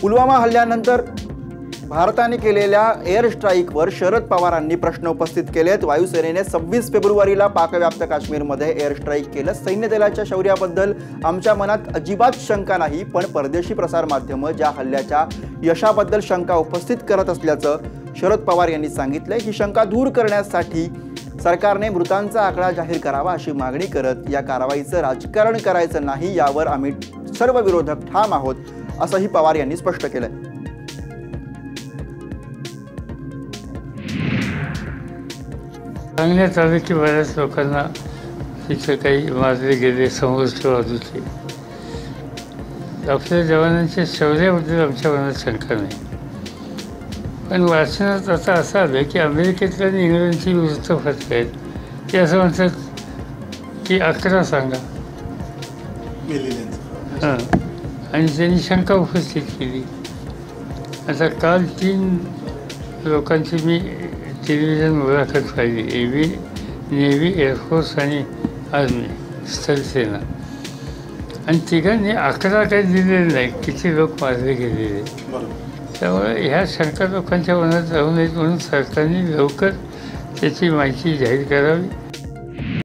पुलवामा हल्ल्यानंतर भारताने केलेल्या एअर स्ट्राईकवर शरद पवारांनी प्रश्न उपस्थित केलेत. वायुसेनेने सव्वीस फेब्रुवारीला पाकव्याप्त काश्मीरमध्ये एअर स्ट्राईक केलं. सैन्य दलाच्या शौर्याबद्दल आमच्या मनात अजिबात शंका नाही पण परदेशी प्रसारमाध्यमं ज्या हल्ल्याच्या यशाबद्दल शंका उपस्थित करत असल्याचं शरद पवार यांनी सांगितलं ही शंका दूर करण्यासाठी सरकारने मृतांचा आकडा जाहीर करावा अशी मागणी करत या कारवाईचं राजकारण करायचं नाही यावर आम्ही सर्व विरोधक ठाम आहोत. असंही पवार यांनी स्पष्ट केलंय. सांगण्यात आलं की बऱ्याच लोकांना तिथं काही मारले गेले समोरचे बाजूचे आपल्या जवानांच्या शौर्याबद्दल आमच्या मनात शंका नाही. पण वाचनात आता असं आलं की अमेरिकेतल्या आणि इंग्लंडची वृत्तपत्र आहेत. ते असं म्हणतात की अकरा सांगा. हां. आणि त्यांनी शंका उपस्थित केली. आता काल तीन लोकांची मी टेलिव्हिजन मुलाखत पाहिली. एव्ही नेव्ही एअरफोर्स आणि आर्मी स्थलसेना आणि तिघांनी अकरा काही दिलेले नाही किती लोक मारले गेलेले. त्यामुळे ह्या शंका लोकांच्या मनात राहू नयेत म्हणून सरकारने लवकर त्याची माहिती जाहीर करावी.